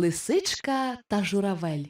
Лисичка та журавель.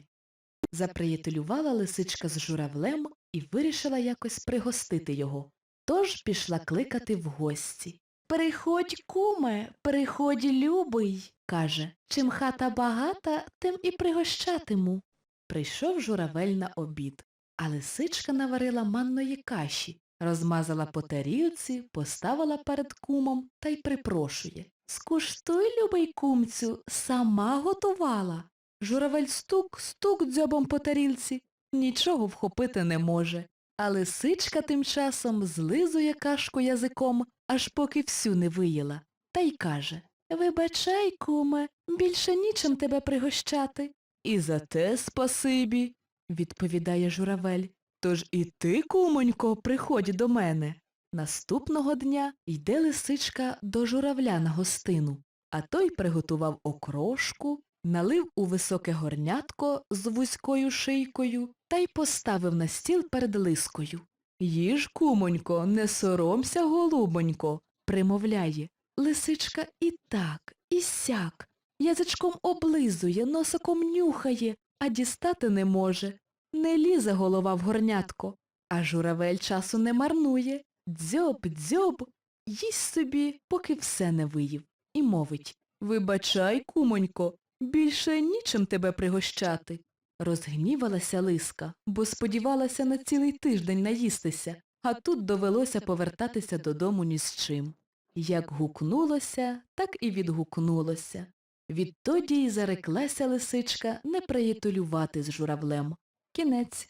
Заприятелювала лисичка з журавлем і вирішила якось пригостити його. Тож пішла кликати в гості. Приходь, куме, приходь, любий, каже. Чим хата багата, тим і пригощатиму. Прийшов журавель на обід, а лисичка наварила манної каші, розмазала по тарілці, поставила перед кумом та й припрошує. Скуштуй, любий кумцю, сама готувала. Журавель стук, стук дзьобом по тарілці, нічого вхопити не може. А лисичка тим часом злизує кашку язиком, аж поки всю не виїла, та й каже Вибачай, куме, більше нічим тебе пригощати. І за те спасибі, відповідає журавель. Тож і ти, кумонько, приходь до мене. Наступного дня йде лисичка до журавля на гостину, а той приготував окрошку, налив у високе горнятко з вузькою шийкою та й поставив на стіл перед лискою. Їж, кумонько, не соромся, голубонько, примовляє. Лисичка і так, і сяк, язичком облизує, носиком нюхає, а дістати не може. Не лізе голова в горнятко, а журавель часу не марнує. Дзьоб, дзьоб, їсть собі, поки все не виїв, і мовить Вибачай, кумонько, більше нічим тебе пригощати. Розгнівалася лиска, бо сподівалася на цілий тиждень наїстися, а тут довелося повертатися додому ні з чим. Як гукнулося, так і відгукнулося. Відтоді й зареклася лисичка не приятелювати з журавлем. Кінець.